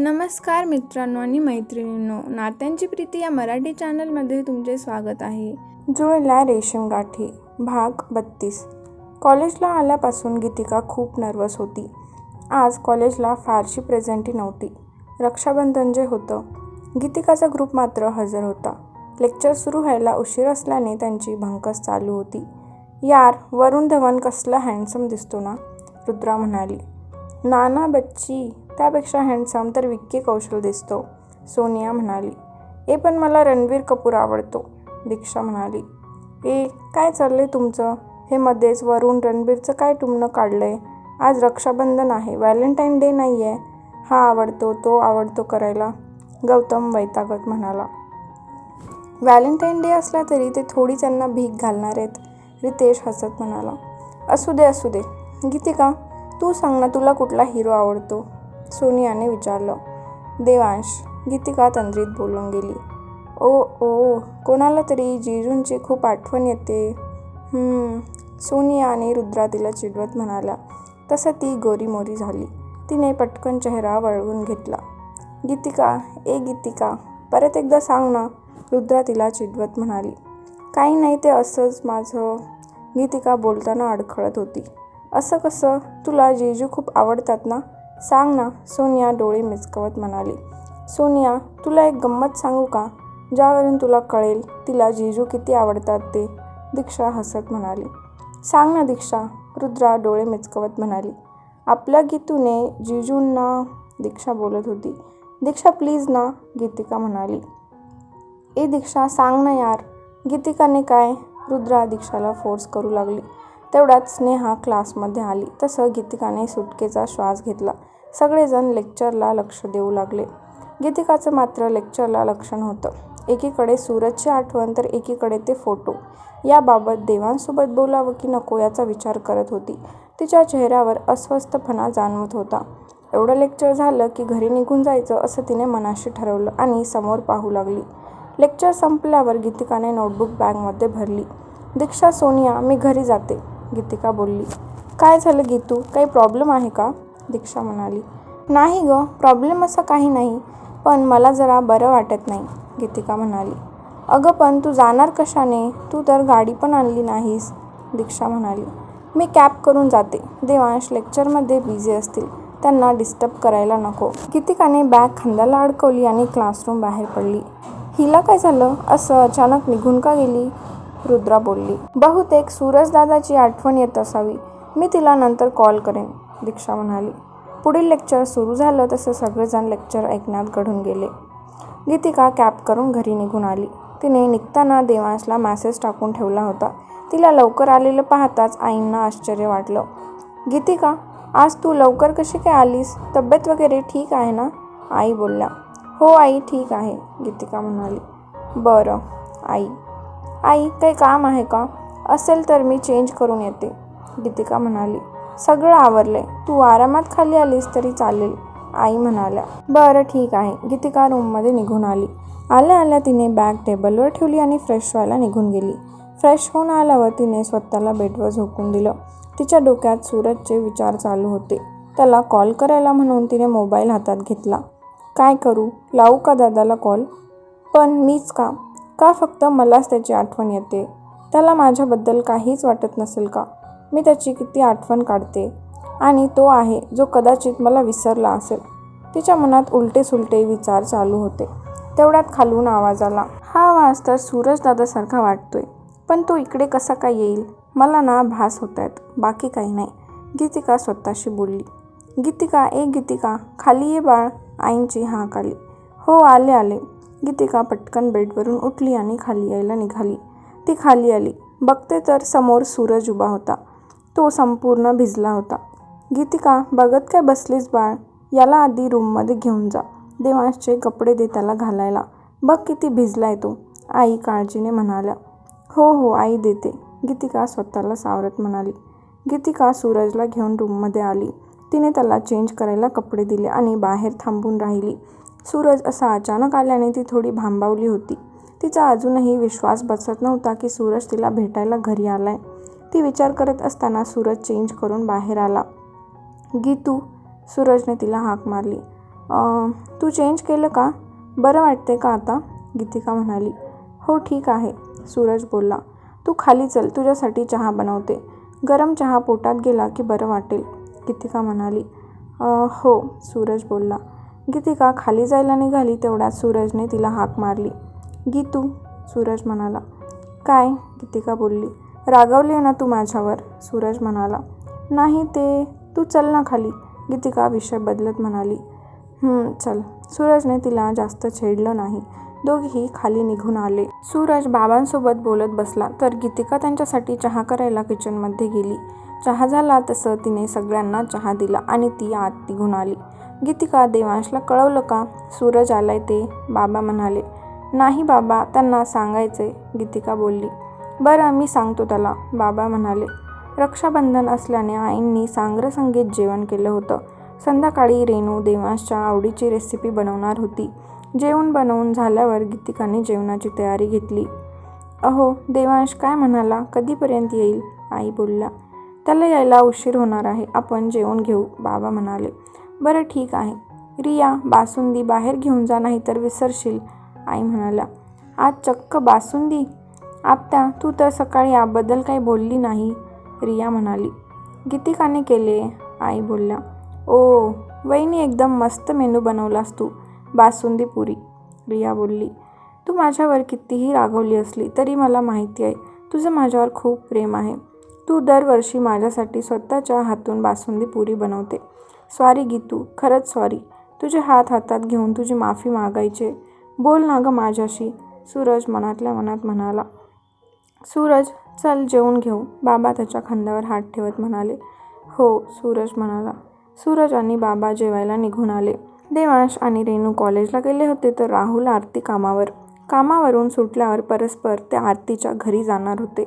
नमस्कार मित्रांनो आणि मैत्रिणींनो नात्यांची प्रीती या मराठी चॅनलमध्ये तुमचे स्वागत आहे. जुळल्या रेशीम गाठी भाग बत्तीस. कॉलेजला आल्यापासून गीतिका खूप नर्वस होती. आज कॉलेजला फारशी प्रेझेंटी नव्हती. रक्षाबंधन जे होतं गीतिकाचा ग्रुप मात्र हजर होता. लेक्चर सुरू व्हायला उशीर असल्याने त्यांची भंकस चालू होती. यार वरुण धवन कसला हँडसम दिसतो ना रुद्रा म्हणाली. नाना बच्ची त्यापेक्षा हँडसम तर विक्की कौशल दिसतो. सोनिया म्हणाली ए पण मला रणबीर कपूर आवडतो. दीक्षा म्हणाली ए काय चाललंय तुमचं? हे मध्येच वरून रणबीरचं काय टुमणं काढलंय? आज रक्षाबंधन आहे व्हॅलेंटाईन डे नाही आहे हा आवडतो तो आवडतो करायला. गौतम वैतागत म्हणाला व्हॅलेंटाईन डे असला तरी ते थोडी त्यांना भीक घालणार आहेत रितेश हसत म्हणाला असू दे असू दे. गीतिका तू सांग ना तुला कुठला हिरो आवडतो? सोनियाने विचारलं. देवांश गीतिका तंद्रीत बोलून गेली. ओ ओ कोणाला तरी जिजूंची खूप आठवण येते. सोनियाने सोनिया आणि रुद्रा तिला चिडवत म्हणाला तसं ती गोरीमोरी झाली. तिने पटकन चेहरा वळवून घेतला. गीतिका ए गीतिका परत एकदा सांग ना. रुद्रा तिला चिडवत म्हणाली. काही नाही ते असंच माझं. गीतिका बोलताना अडखळत होती. असं कसं? तुला जेजू खूप आवडतात ना? सांग ना सोनिया डोळे मिचकवत म्हणाली. सोनिया तुला एक गंमत सांगू का? ज्यावरून तुला कळेल तिला जीजू किती आवडतात ते दीक्षा हसत म्हणाली. सांग ना दीक्षा रुद्रा डोळे मिचकवत म्हणाली. आपल्या गीतूने जिजूंना दीक्षा बोलत होती. दीक्षा प्लीज ना गीतिका म्हणाली. ए दीक्षा सांग ना यार गीतिकाने काय? रुद्रा दीक्षाला फोर्स करू लागली. तेवढ्यात स्नेहा क्लासमध्ये आली. तसं गीतिकाने सुटकेचा श्वास घेतला. सगळेजण लेक्चरला लक्ष देऊ लागले. गीतिकाचं मात्र लेक्चरला लक्ष नव्हतं एकीकडे सूरजची आठवण तर एकीकडे ते फोटो. याबाबत देवांसोबत बोलावं की नको याचा विचार करत होती. तिच्या चेहऱ्यावर अस्वस्थपणा जाणवत होता. एवढं लेक्चर झालं की घरी निघून जायचं असं तिने मनाशी ठरवलं आणि समोर पाहू लागली. लेक्चर संपल्यावर गीतिकाने नोटबुक बॅगमध्ये भरली. दीक्षा सोनिया मी घरी जाते. गीतिका बोलली काय झालं गीतू? काही प्रॉब्लेम आहे का? दीक्षा म्हणाली. नाही ग प्रॉब्लेम असं काही नाही पण मला जरा बरं वाटत नाही गीतिका म्हणाली. अगं पण तू जाणार कशाने? तू तर गाडी पण आणली नाहीस दीक्षा म्हणाली. मी कॅब करून जाते. देवांश लेक्चरमध्ये बिझी असतील. त्यांना डिस्टर्ब करायला नको. गीतिकाने बॅग खांद्याला अडकवली आणि क्लासरूम बाहेर पडली. हिला काय झालं? असं अचानक निघून का गेली? रुद्रा बोलली. बहुतेक सूरजदादाची आठवण येत असावी. मी तिला नंतर कॉल करेन. दीक्षा म्हणाली पुढील लेक्चर सुरू झालं तसं सगळेजण लेक्चर ऐकण्यात घडून गेले. गीतिका कॅब करून घरी निघून आली. तिने निघताना देवांशला मॅसेज टाकून ठेवला होता. तिला लवकर आलेलं पाहताच आईंना आश्चर्य वाटलं. गीतिका आज तू लवकर कशी काय आलीस? तब्येत वगैरे ठीक आहे ना? आई बोलल्या. हो आई ठीक आहे गीतिका म्हणाली. बरं आई. आई काही काम आहे का? असेल तर मी चेंज करून येते गीतिका म्हणाली. सगळं आवरलंय. तू आरामात खाली आलीस तरी चालेल आई म्हणाल्या. बरं ठीक आहे. गीतिका रूममध्ये निघून आली. आल्या आल्या तिने बॅग टेबलवर ठेवली आणि फ्रेश व्हायला निघून गेली. फ्रेश होऊन आल्यावर तिने स्वतःला बेडवर झोकून दिलं. तिच्या डोक्यात सूरजचे विचार चालू होते. त्याला कॉल करायला म्हणून तिने मोबाईल हातात घेतला. काय करू? लावू का दादाला कॉल? पण मीच का? का फक्त मलाच त्याची आठवण येते? त्याला माझ्याबद्दल काहीच वाटत नसेल का? मी त्याची किती आठवण काढते. आणि तो आहे जो कदाचित मला विसरला असेल. तिच्या मनात उलटे सुलटे विचार चालू होते. तेवढ्यात खालून आवाज आला. हा आवाज तर सूरजदादासारखा वाटतोय. पण तो इकडे कसा काय येईल? मला ना भास होत आहेत बाकी काही नाही. गीतिका स्वतःशी बोलली. गीतिका ए गीतिका खाली ये बाळ. आईंची हाक आली. हो आले आले. गीतिका पटकन बेडवरून उठली आणि खाली यायला निघाली. ती खाली आली. बघते तर समोर सूरज उभा होता. तो संपूर्ण भिजला होता. गीतिका बघत काय बसलीस बाळ? याला आधी रूममध्ये घेऊन जा. देवांशचे कपडे दे त्याला घालायला. बघ किती भिजलाय तो आई काळजीने म्हणाल्या. हो हो आई देते गीतिका स्वतःला सावरत म्हणाली. गीतिका सूरजला घेऊन रूममध्ये आली. तिने त्याला चेंज करायला कपडे दिले आणि बाहेर थांबून राहिली. सूरज असा अचानक आल्याने ती थोडी भांबावली होती. तिचा अजूनही विश्वास बसत नव्हता की सूरज तिला भेटायला घरी आलाय. ती विचार करत असताना सूरज चेंज करून बाहेर आला. गीतू सूरजने तिला हाक मारली. तू चेंज केलं का? बरं वाटते का आता? गीतिका म्हणाली. हो ठीक आहे सूरज बोलला. तू खाली चल तुझ्यासाठी चहा बनवते. गरम चहा पोटात गेला की बरं वाटेल गीतिका म्हणाली. हो सूरज बोलला. गीतिका खाली जायला निघाली तेवढ्यात सूरजने तिला हाक मारली. गीतू सूरज म्हणाला. काय? गीतिका बोलली. रागावली आहे ना तू माझ्यावर? सूरज म्हणाला. नाही ते तू चल ना खाली. गीतिका विषय बदलत म्हणाली. चल. सूरजने तिला जास्त छेडलं नाही. दोघेही खाली निघून आले. सूरज बाबांसोबत बोलत बसला तर गीतिका त्यांच्यासाठी चहा करायला किचनमध्ये गेली. चहा झाला तसं तिने सगळ्यांना चहा दिला आणि ती आत निघून आली. गीतिका देवांशला कळवलं का? सूरज आलाय ते? बाबा म्हणाले. नाही बाबा त्यांना सांगायचे गीतिका बोलली. बरं मी सांगतो त्याला बाबा म्हणाले. रक्षाबंधन असल्याने आईंनी सांग्र संगीत जेवण केलं होतं. संध्याकाळी रेणू देवांशच्या आवडीची रेसिपी बनवणार होती. जेवण बनवून झाल्यावर गीतिकाने जेवणाची तयारी घेतली. अहो देवांश काय म्हणाला? कधीपर्यंत येईल? आई बोलला त्याला यायला उशीर होणार आहे. आपण जेवण घेऊ बाबा म्हणाले. बरं ठीक आहे. रिया बासुंदी बाहेर घेऊन जा नाही तर विसरशील आई म्हणाल्या. आज चक्क बासुंदी? आत्ता तू तर सकाळी याबद्दल काही बोलली नाही रिया म्हणाली. गीतिकाने केले आई बोलल्या. ओ वहिनी एकदम मस्त मेनू बनवलास तू बासुंदी पुरी. रिया बोलली. तू माझ्यावर कितीही रागवली असली तरी मला माहिती आहे तुझं माझ्यावर खूप प्रेम आहे. तू दरवर्षी माझ्यासाठी स्वतःच्या हातून बासुंदी पुरी बनवते. सॉरी गीतू खरंच सॉरी तुझे हात हातात घेऊन तुझी माफी मागायचे. बोल ना गं माझ्याशी सूरज मनातल्या मनात म्हणाला. सूरज चल जेवून घेऊ. बाबा त्याच्या खांद्यावर हात ठेवत म्हणाले. हो सूरज म्हणाला. सूरज आणि बाबा जेवायला निघून आले. देवांश आणि रेणू कॉलेजला गेले होते तर राहुल आरती कामावर. कामावरून सुटल्यावर परस्पर ते आरतीच्या घरी जाणार होते.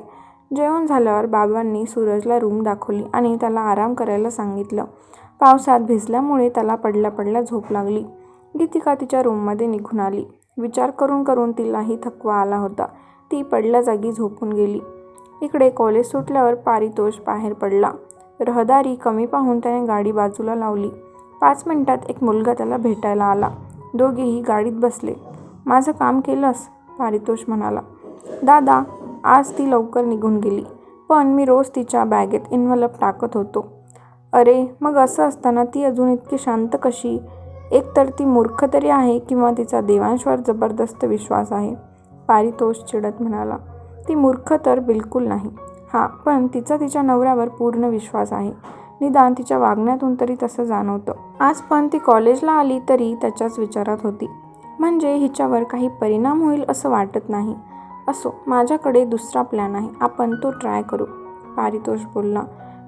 जेवण झाल्यावर बाबांनी सूरजला रूम दाखवली आणि त्याला आराम करायला सांगितलं. पावसात भिजल्यामुळे त्याला पडल्या पडल्या झोप लागली. गीतिका तिच्या रूममध्ये निघून आली. विचार करून करून तिलाही थकवा आला होता. ती पडल्या जागी झोपून गेली. इकडे कॉलेज सुटल्यावर पारितोष बाहेर पडला. रहदारी कमी पाहून त्याने गाडी बाजूला लावली. पाच मिनिटात एक मुलगा त्याला भेटायला आला. दोघेही गाडीत बसले. माझं काम केलंस? पारितोष म्हणाला. दादा आज ती लवकर निघून गेली. पण मी रोज तिच्या बॅगेत इन्व्हलप टाकत होतो. अरे मग असं असताना ती अजून इतकी शांत कशी? एकतर ती मूर्ख तरी आहे किंवा तिचा देवांशवर जबरदस्त विश्वास आहे. पारितोष चिडत म्हणाला ती मूर्ख तर बिलकुल नाही. हां पण तिचा तिच्या नवऱ्यावर पूर्ण विश्वास आहे. निदान तिच्या वागण्यातून तरी तसं जाणवतं. आज पण ती कॉलेजला आली तरी त्याच्याच विचारात होती. म्हणजे हिच्यावर काही परिणाम होईल असं वाटत नाही. असो माझ्याकडे दुसरा प्लॅन आहे. आपण तो ट्राय करू. पारितोष बोलला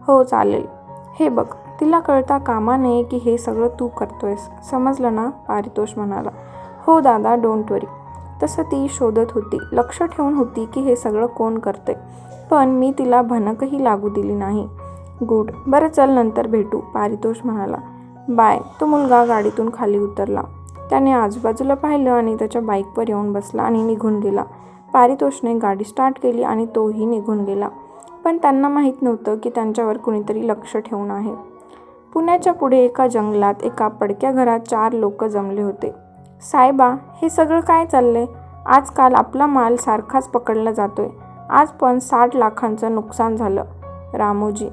हो चालेल. हे बघ तिला कळता कामा नये की हे सगळं तू करतोयस. समजलं ना? पारितोष म्हणाला हो दादा डोंट वरी तसं ती शोधत होती. लक्ष ठेवून होती की हे सगळं कोण करते पण मी तिला भनकही लागू दिली नाही. गुड. बरं चल नंतर भेटू पारितोष म्हणाला. बाय. तो मुलगा गाडीतून खाली उतरला. त्याने आजूबाजूला पाहिलं आणि त्याच्या बाईकवर येऊन बसला आणि निघून गेला. पारितोषने गाडी स्टार्ट केली आणि तोही निघून गेला. पण त्यांना माहीत नव्हतं की त्यांच्यावर कुणीतरी लक्ष ठेवून आहे. पुण्याच्या पुढे एका जंगलात एका पडक्या घरात चार लोक जमले होते. साहेबा हे सगळं काय चाललंय? आजकाल आपला माल सारखाच पकडला जातोय. आज पण साठ लाखांचं नुकसान झालं. रामोजी.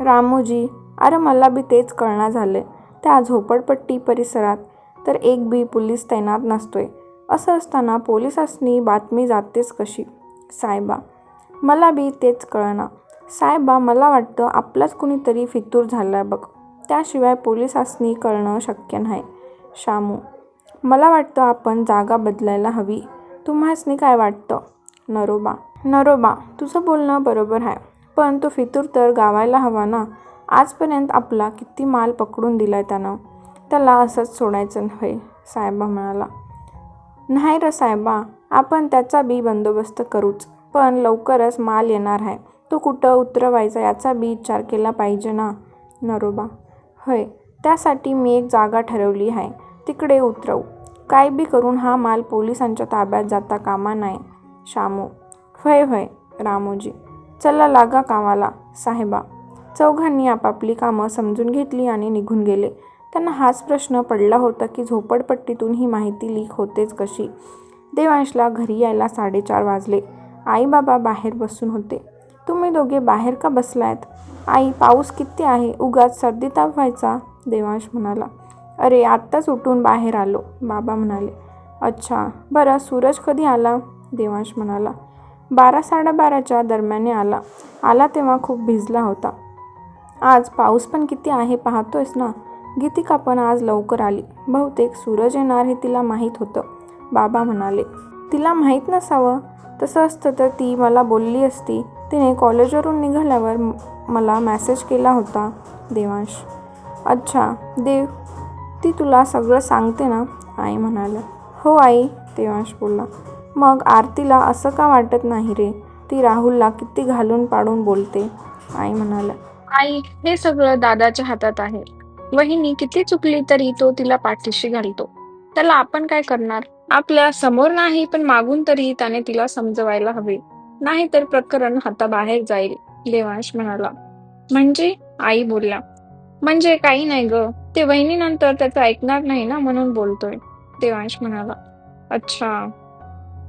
रामोजी अरे मला बी तेच कळना झालंय. त्या झोपडपट्टी परिसरात तर एक बी पोलीस तैनात नसतोय. असं असताना पोलिसांनी बातमी जातेच कशी? साहेबा मला बी तेच कळना. साहेबा मला वाटतं आपलाच कुणीतरी फितूर झाला बघ. त्याशिवाय पोलिसांनी कळणं शक्य नाही. शामू. मला वाटतं आपण जागा बदलायला हवी. तुम्हासनी काय वाटतं? नरोबा. नरोबा तुझं बोलणं बरोबर आहे. पण तो फितूर तर गावायला हवा ना? आजपर्यंत आपला किती माल पकडून दिलाय त्यानं? त्याला असंच सोडायचं नव्हे साहेबा म्हणाला. नाही र साहेबा आपण त्याचा बी बंदोबस्त करूच. पण लवकरच माल येणार आहे. तो कुठं उतरवायचा याचा बी विचार केला पाहिजे ना? नरोबा. होय त्यासाठी मी एक जागा ठरवली आहे. तिकडे उतरवू. काय बी करून हा माल पोलिसांच्या ताब्यात जाता कामा नाही शामू. व्हय व्हय रामोजी. चला लागा कामाला. साहेबा. चौघांनी आपापली कामं समजून घेतली आणि निघून गेले. त्यांना हाच प्रश्न पडला होता की झोपडपट्टीतून ही माहिती लीक होतेच कशी? देवांशला घरी यायला साडेचार वाजले. आई बाबा बाहेर बसून होते. तुम्ही दोघे बाहेर का बसलायत? आई पाऊस किती आहे? उगाच सर्दी ताप व्हायचा? देवांश म्हणाला. अरे आत्ताच उठून बाहेर आलो बाबा म्हणाले. अच्छा बरं सूरज कधी आला? देवांश म्हणाला. बारा साडेबाराच्या दरम्याने आला. आला तेव्हा खूप भिजला होता. आज पाऊस पण किती आहे पाहतोयस ना? गीतिका पण आज लवकर आली. बहुतेक सूरज येणार हे तिला माहीत होतं. बाबा म्हणाले तिला माहीत नसावं. तसं असतं तर ती मला बोलली असती. तिने कॉलेजवरून निघाल्यावर मला मॅसेज केला होता. देवांश अच्छा देव ती तुला सगळं सांगते ना आई म्हणाल्या. हो आई देवांश बोलला. मग आरतीला असं का वाटत नाही रे? ती राहुलला किती घालून पाडून बोलते आई म्हणाल्या. आई हे सगळं दादाच्या हातात आहे. वहिनी किती चुकली तरी तो तिला पाठीशी घालतो. त्याला आपण काय करणार? आपल्यासमोर नाही पण मागून तरी त्याने तिला समजवायला हवे. नाहीतर प्रकरण हाताबाहेर जाईल देवांश म्हणाला. म्हणजे? आई बोलल्या. म्हणजे काही नाही ग. ते वहिनीनंतर त्याचं ऐकणार नाही ना म्हणून बोलतोय. देवांश म्हणाला अच्छा.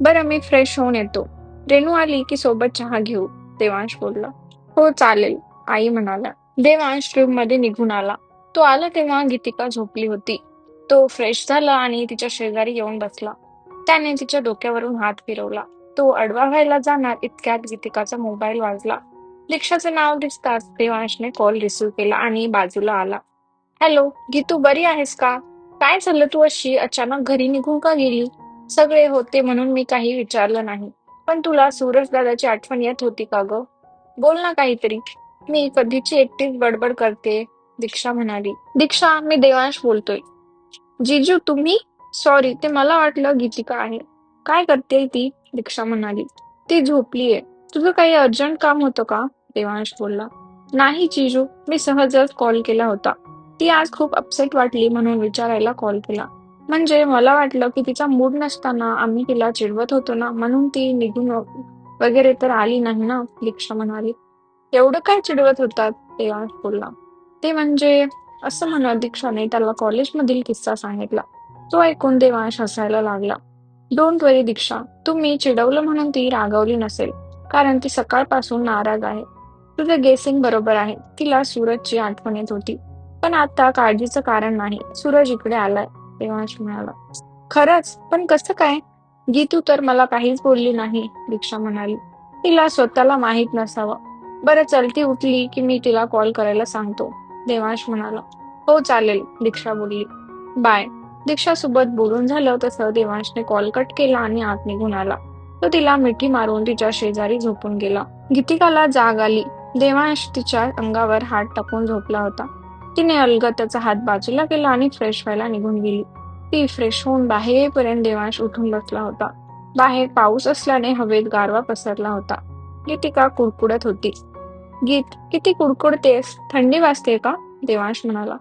बरं मी फ्रेश होऊन येतो. रेणू आली की सोबत चहा घेऊ. देवांश बोलला हो चालेल. आई म्हणाला देवांश रूममध्ये निघून आला. तो आला तेव्हा गीतिका झोपली होती. तो फ्रेश झाला आणि तिच्या शेजारी येऊन बसला. त्याने तिच्या डोक्यावरून हात फिरवला. तो अडवा व्हायला जाणार इतक्यात गीतिकाचा मोबाईल वाजला. रिक्षाचं नाव दिसताच देवांशने कॉल रिसीव्ह केला आणि बाजूला आला. हॅलो गीतू बरी आहेस का? काय झालं तू अशी? अचानक घरी निघून का गेली? सगळे होते म्हणून मी काही विचारलं नाही. पण तुला सूरज दादाची आठवण येत होती का ग? बोल ना काहीतरी. मी कधीची एकटीच बडबड करते? दीक्षा म्हणाली. दीक्षा मी देवांश बोलतोय. जीजू तुम्ही? सॉरी ते मला वाटलं गीतिका आहे. काय करते ती? दीक्षा म्हणाली. ती झोपलीये. तुझं काही अर्जंट काम होतं का? देवांश बोलला. नाही जीजू. मी सहजच कॉल केला होता. ती आज खूप अपसेट वाटली म्हणून विचारायला कॉल केला. म्हणजे मला वाटलं की तिचा मूड नसताना आम्ही तिला चिडवत होतो ना म्हणून ती निघून वगैरे तर आली नाही ना दीक्षा म्हणाली. एवढं काय चिडवत होतात? देवांश बोलला. ते म्हणजे असं म्हणत दीक्षाने त्याला कॉलेजमधील किस्सा सांगितला. तो ऐकून देवांश हसायला लागला. Don't worry Diksha. तुम्ही चिडवलं म्हणून ती रागवली नसेल. कारण ती सकाळपासून नाराज आहे. तुझं गेसिंग बरोबर आहे. तिला सूरजची आठवण येत होती. पण आता काळजीचं कारण नाही. सूरज इकडे आलाय देवांश म्हणाला. खरंच? पण कसं काय? गीतू तर मला काहीच बोलली नाही दीक्षा म्हणाली. तिला स्वतःला माहीत नसावं. बरं चलती उठली की मी तिला कॉल करायला सांगतो देवांश म्हणाला. हो चालेल दीक्षा बोलली. बाय. दीक्षा सोबत बोलून झालं तसं देवांशने कॉल कट केला आणि आत निघून आला. तो तिला मिठी मारून तिच्या शेजारी झोपून गेला. गीतिकाला जाग आली. देवांश तिच्या अंगावर हात टाकून झोपला होता. तिने अलगद त्याचा हात बाजूला केला आणि फ्रेश व्हायला निघून गेली. ती फ्रेश होऊन बाहेर येईपर्यंत देवांश उठून बसला होता. बाहेर पाऊस असल्याने हवेत गारवा पसरला होता. गीतिका कुडकुडत होती. गीत किती कुडकुडतेस? थंडी वाजते का? देवांश म्हणाला.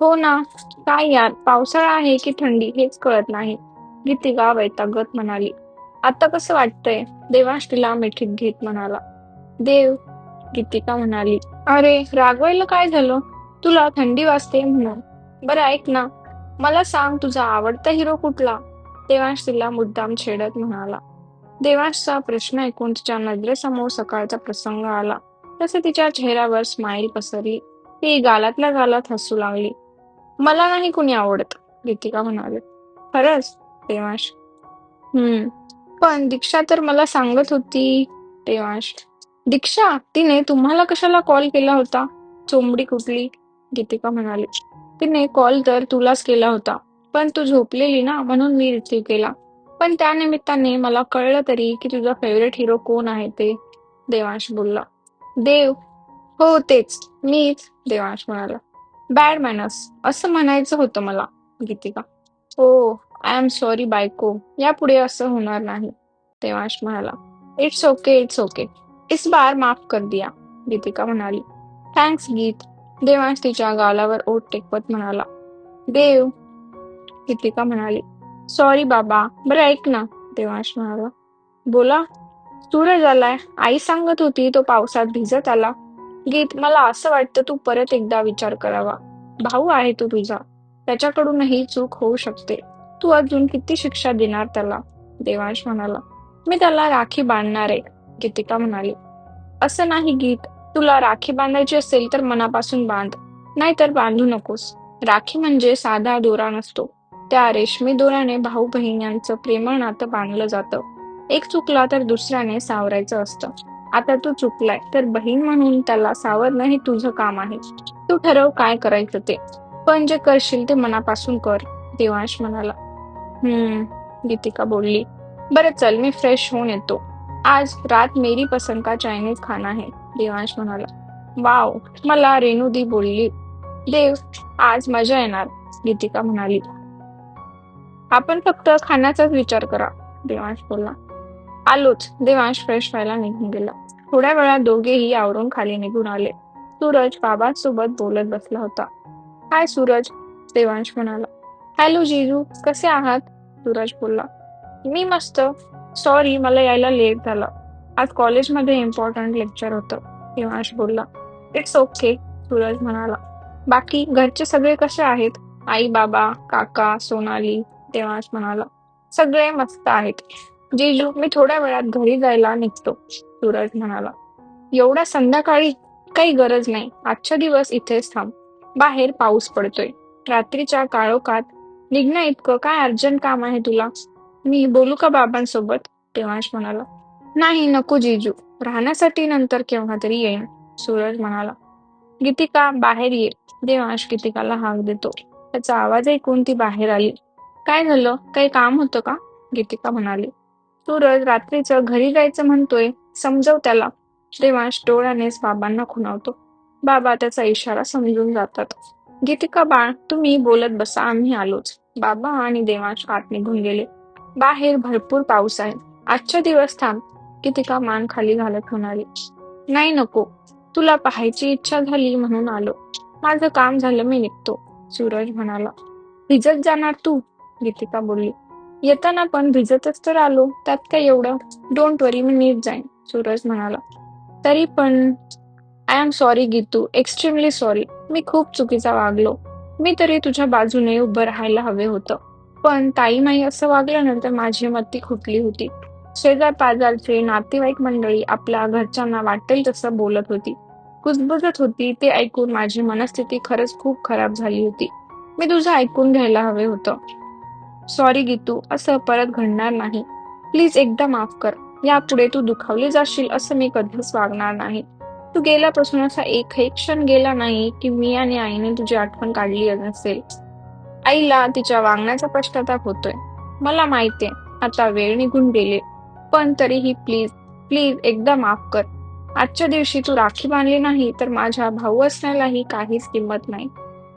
हो ना. काय यार? पावसाळा आहे की थंडी? हेच कळत नाही. गीतिका वैतागत म्हणाली. आता कसं वाटतंय? देवांश तिला मिठीत घेत म्हणाला. देव गीतिका म्हणाली. अरे रागवायला काय झालं? तुला थंडी वाजते म्हणून. बरं ऐक ना. मला सांग तुझा आवडता हिरो कुठला? देवांश तिला मुद्दाम छेडत म्हणाला. देवांशचा प्रश्न ऐकून तिच्या नजरेसमोर सकाळचा प्रसंग आला. तसे तिच्या चेहऱ्यावर स्माईल पसरली. ती गालातल्या गालात हसू लागली. मला नाही कुणी आवडत गीतिका म्हणाले. खरंच? देवांश. हम्म. पण दीक्षा तर मला सांगत होती देवांश. दीक्षा तिने तुम्हाला कशाला कॉल केला होता? चोंबडी कुठली? गीतिका म्हणाली. तिने कॉल तर तुलाच केला होता पण तू झोपलेली ना म्हणून मी रिसीव्ह केला. पण त्या निमित्ताने मला कळलं तरी की तुझा फेवरेट हिरो कोण आहे ते देवांश बोलला. देव? हो तेच. मीच देवांश म्हणाला. Bad manners. असं म्हणायचं होतं मला गीतिका. हो आय एम सॉरी बायको. यापुढे असं होणार नाही देवांश म्हणाला. It's okay it's okay. इस बार माफ कर दिया गीतिका म्हणाली. थँक्स गीत. देवांश तिच्या गालावर ओठ टेकवत म्हणाला देव गीतिका म्हणाली सॉरी बाबा बरं ऐक ना देवांश म्हणाला बोला सूरज आलाय आई सांगत होती तो पावसात भिजत आला. गीत मला असं वाटतं तू परत एकदा विचार करावा. भाऊ आहे तू तुझा त्याच्याकडूनही चूक होऊ शकते. तू अजून किती शिक्षा देणार त्याला? देवांश म्हणाला मी त्याला राखी बांधणार आहे गीतिका म्हणाली. असं नाही गीत तुला राखी बांधायची असेल तर मनापासून बांध नाहीतर बांधू नकोस. राखी म्हणजे साधा दोरा नसतो. त्या रेशमी दोराने भाऊ बहीण यांचं प्रेमळ नातं बांधलं जातं. एक चुकला तर दुसऱ्याने सावरायचं असतं. आता तू चुकलाय तर बहीण म्हणून त्याला सावरणं हे तुझं काम आहे. तू ठरव काय करायचं ते. पण जे करशील ते मनापासून कर देवांश म्हणाला. हम्म गीतिका बोलली. बरं चल मी फ्रेश होऊन येतो. आज रात मेरी पसंद का चायनीज खाना है? देवांश म्हणाला वाव मला रेणुदी बोलली. देव आज मजा येणार. गीतिका म्हणाली. आपण फक्त खाण्याचाच विचार करा. देवांश बोलला. आलोच. देवांश फ्रेश व्हायला निघून गेला. थोड्या वेळात दोघेही आवरून खाली निघून आले. सूरज बाबांसोबत बोलत बसला होता. हाय सूरज देवांश म्हणाला. हॅलो जीजू कसे आहात? सूरज बोलला. मी मस्त. सॉरी मला यायला लेट झाला. आज कॉलेजमध्ये इम्पॉर्टंट लेक्चर होतं देवांश बोलला. इट्स ओके सूरज म्हणाला. बाकी घरचे सगळे कसे आहेत? आई बाबा काका सोनाली देवांश म्हणाला. सगळे मस्त आहेत. जीजू मी थोड्या वेळात घरी जायला निघतो सूरज म्हणाला. एवढ्या संध्याकाळी काही गरज नाही आजच्या दिवस इथेच थांब. बाहेर पाऊस पडतोय. रात्रीच्या काळोखात निघण्या इतकं काय अर्जंट काम आहे तुला? मी बोलू का बाबांसोबत? देवांश म्हणाला. नाही नको जीजू. राहण्यासाठी नंतर केव्हा तरी येईन सूरज म्हणाला. गीतिका बाहेर ये. देवांश गीतिकाला हाक देतो. त्याचा आवाज ऐकून ती बाहेर आली. काय झालं? काही काम होतं का? गीतिका म्हणाली. सूरज रात्रीचं घरी जायचं म्हणतोय समजव त्याला. देवांश डोळ्यानेच बाबांना खुणावतो. बाबा त्याचा इशारा समजून जातात. गीतिका बाळ तुम्ही बोलत बसा आम्ही आलोच. बाबा आणि देवांश आत निघून गेले. बाहेर भरपूर पाऊस आहे. आजच्या दिवस थांब. की तिका मान खाली घालत म्हणाली? नाही नको. तुला पाहायची इच्छा झाली म्हणून आलो. माझं काम झालं मी निघतो. सूरज म्हणाला. भिजत जाणार तू? गीतिका बोलली. येताना पण भिजतच तर आलो. त्यात काय एवढं? डोंट वरी मी नीट जाईन. सूरज म्हणाला. तरी पण I am sorry Geetu. Extremely sorry मी खूप चुकीचा वागलो. मी तरी तुझ्या बाजूने उभं राहायला हवे होतं. पण ताई माई असं वागल्यानंतर माझी मती खुटली होती. शेजार पाजारचे नातेवाईक मंडळी आपल्या घरच्यांना वाटेल तसं बोलत होती. कुजबुजत होती ते ऐकून माझी मनस्थिती खरंच खूप खराब झाली होती. मी तुझं ऐकून घ्यायला हवे होतं. सॉरी गीतू असं परत घडणार नाही. प्लीज एकदा माफ कर. यापुढे तू दुखावली जाशील असं मी कधीच वागणार नाही. तू गेल्यापासून असा एकही क्षण गेला नाही की मी आणि आईने तुझी आठवण काढली नसेल. आईला तिच्या वागण्याचा पश्चाताप होतोय. मला माहितीये आता वेळ निघून गेली. पण तरीही प्लीज प्लीज एकदा माफ कर. आजच्या दिवशी तू राखी बांधली नाही तर माझ्या भाऊ असण्यालाही काहीच किंमत नाही.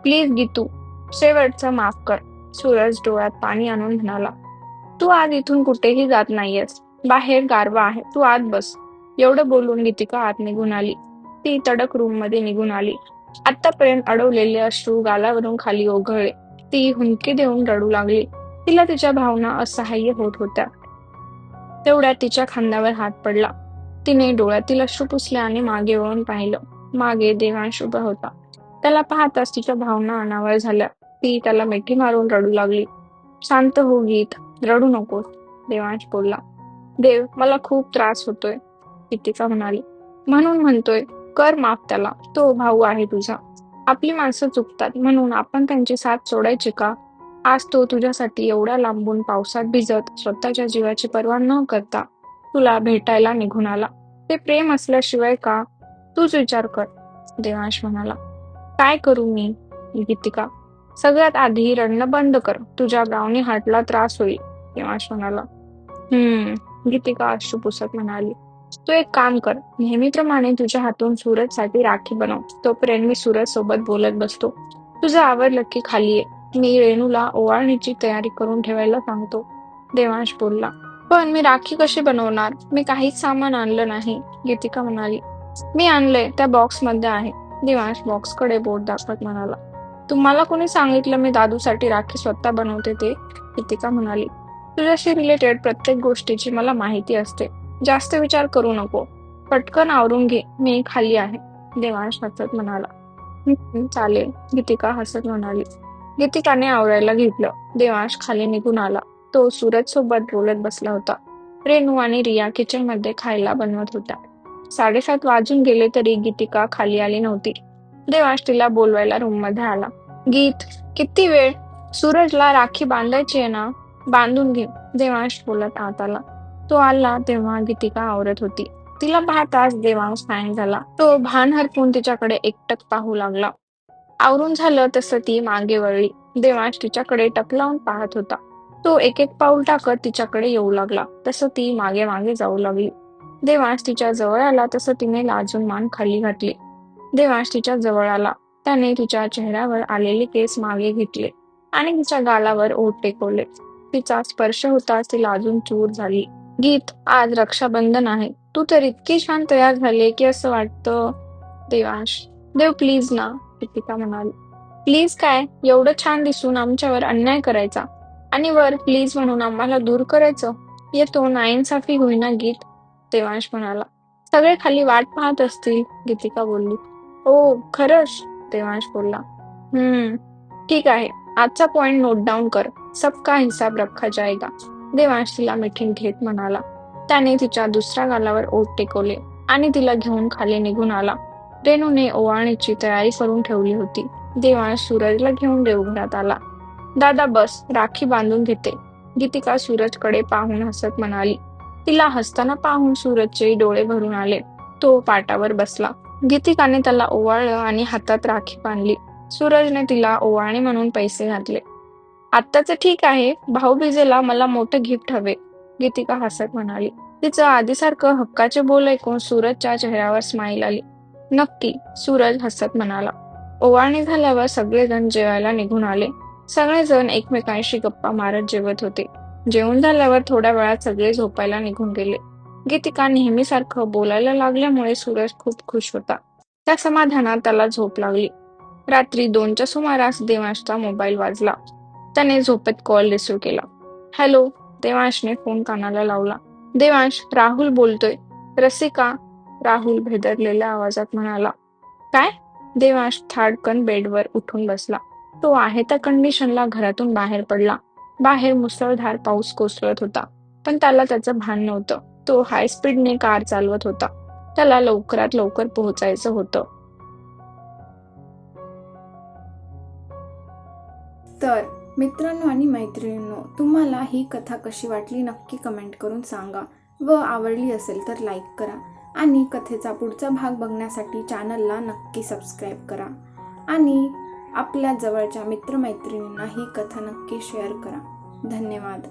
प्लीज गीतू शेवटचं माफ कर. सूरज डोळ्यात पाणी आणून म्हणाला तू आज इथून कुठेही जात नाहीयेस. बाहेर गारवा आहे. तू आत बस. एवढं बोलून गीतिका आत निघून आली. ती तडक रूममध्ये निघून आली. आतापर्यंत अडवलेले अश्रू गालावरून खाली ओघळले. ती हुंकी देऊन रडू लागली. तिला तिच्या भावना असहाय्य होत होत्या. तेवढ्यात तिच्या खांद्यावर हात पडला. तिने डोळ्यातील अश्रू पुसले आणि मागे वळून पाहिलं. मागे देवांश उभा होता. त्याला पाहताच तिच्या भावना अनावर झाल्या. ती त्याला मिठी मारून रडू लागली. शांत हो गीत. रडू नकोस देवांश बोलला. देव मला खूप त्रास होतोय गीतिका म्हणाली. म्हणून म्हणतोय कर माफ त्याला. तो भाऊ आहे तुझा. आपली माणसं चुकतात म्हणून आपण त्यांची साथ सोडायची का? आज तो तुझ्यासाठी एवढ्या लांबून पावसात भिजत स्वतःच्या जीवाची पर्वा न करता तुला भेटायला निघून आला. ते प्रेम असल्याशिवाय का? तूच विचार कर देवांश म्हणाला. काय करू मी गीतिका सगळ्यात आधी रडणं बंद कर तुझ्या गावनी हार्टला त्रास होईल देवांश म्हणाला. हम्म गीतिका अश्रू पुसत म्हणाली. तू एक काम कर नेहमीप्रमाणे तुझ्या हातून सूरजसाठी राखी बनव तोपर्यंत मी सूरज सोबत बोलत बसतो. तुझं आवडलं की खाली ये. मी रेणूला ओवाळणीची तयारी करून ठेवायला सांगतो. देवांश बोलला पण मी राखी कशी बनवणार? मी काहीच सामान आणलं नाही गीतिका म्हणाली. मी आणलंय त्या बॉक्समध्ये आहे. देवांश बॉक्सकडे बोट दाखवत म्हणाला. तुम्हाला कोणी सांगितलं मी दादूसाठी राखी स्वतः बनवते ते? गीतिका म्हणाली. तुझ्याशी रिलेटेड प्रत्येक गोष्टीची मला माहिती असते. जास्त विचार करू नको. पटकन आवरून घे. मी खाली आहे. देवांश हसत म्हणाला. चालेल. गीतिका हसत म्हणाली. गीतिकाने आवरायला घेतलं. देवांश खाली निघून आला. तो सूरज सोबत बोलत बसला होता. रेणू आणि रिया किचनमध्ये खायला बनवत होत्या. साडेसात वाजून गेले तरी गीतिका खाली आली नव्हती. देवांश तिला बोलवायला रूममध्ये आला. गीत किती वेळ? सूरजला राखी बांधायची आहे ना? बांधून घे. देवांश बोलत आत आला. तो आला तेव्हा गीतिका आवरत होती. तिला पाहताच देवांश फॅन झाला. तो भान हरपून तिच्याकडे एकटक पाहू लागला. आवरून झालं तसं ती मागे वळली. देवांश तिच्याकडे टक लावून पाहत होता. तो एक एक पाऊल टाकत तिच्याकडे येऊ लागला. तसं ती मागे मागे जाऊ लागली. देवांश तिच्या जवळ आला तसं तिने लाजून मान खाली घातली. देवांश तिच्या जवळ आला. त्याने तिच्या चेहऱ्यावर आलेले केस मागे घेतले आणि तिच्या गालावर ओठ टेकवले. तिचा स्पर्श होताच ती लाजून चूर झाली. गीत आज रक्षाबंधन आहे. तू तर इतकी छान तयार झाली की असं वाटतं. देवांश देव प्लीज ना. दीपिका म्हणाली. प्लीज काय? एवढं छान दिसून आमच्यावर अन्याय करायचा. आणि वर प्लीज म्हणून आम्हाला दूर करायचं. येतो नाइन्साफी होईना गीत. देवांश म्हणाला. सगळे खाली वाट पाहत असतील गीतिका बोलली. ओ खरंच? देवांश बोलला. हम्म ठीक आहे. आजचा पॉइंट नोट डाऊन कर. सबका हिसाब रखा जाएगा. देवांश तिला मिठीन घेत म्हणाला. त्याने तिच्या दुसऱ्या गालावर ओट टेकवले आणि तिला घेऊन खाली निघून आला. रेणूने ओवाळणीची तयारी करून ठेवली होती. देवाण सूरजला घेऊन देवघरात आला. दादा बस. राखी बांधून घेते. गीतिका सूरजकडे पाहून हसत म्हणाली. तिला हसताना पाहून सूरजचे डोळे भरून आले. तो पाटावर बसला. गीतिकाने त्याला ओवाळलं आणि हातात राखी बांधली. सूरजने तिला ओवाळणे म्हणून पैसे घातले. आत्ताच ठीक आहे. भाऊबीजेला मला मोठं गिफ्ट हवे. गीतिका हसत म्हणाली. तिचं आधीसारखं हक्काचे बोल ऐकून सूरजच्या चेहऱ्यावर स्माईल आली. नक्की सूरज हसत म्हणाला. ओवाळणी झाल्यावर सगळेजण जेवायला निघून आले. सगळेजण एकमेकांशी गप्पा मारत जेवत होते. जेवण झाल्यावर थोड्या वेळात सगळे झोपायला निघून गेले. गीतिका नेहमीसारखं बोलायला लागल्यामुळे सूरज खूप खुश होता. त्या समाधानात त्याला झोप लागली. रात्री दोनच्या सुमारास देवांशचा मोबाईल वाजला. त्याने झोपेत कॉल रिसिव्ह केला. हॅलो देवांशने फोन कानाला लावला. देवांश राहुल बोलतोय. रसिका राहुल भेदरलेल्या आवाजात म्हणाला काय? देवाश थाडकन बेडवर उठून बसला. तो आहे त्या कंडिशनला घरातून बाहेर पडला. बाहेर मुसळधार पाऊस कोसळत होता पण त्याला त्याचं भान नव्हतं. तो हाय स्पीडने कार चालवत होता. त्याला लवकरात लवकर पोहोचायचं होतं. तर मित्रांनो आणि मैत्रिणींनो तुम्हाला ही कथा कशी वाटली नक्की कमेंट करून सांगा. व आवडली असेल तर लाईक करा. आणि कथेचा पुढचा भाग बघण्यासाठी चॅनलला नक्की सबस्क्राईब करा. आणि आपल्या जवळच्या मित्रमैत्रिणींना ही कथा नक्की शेअर करा. धन्यवाद.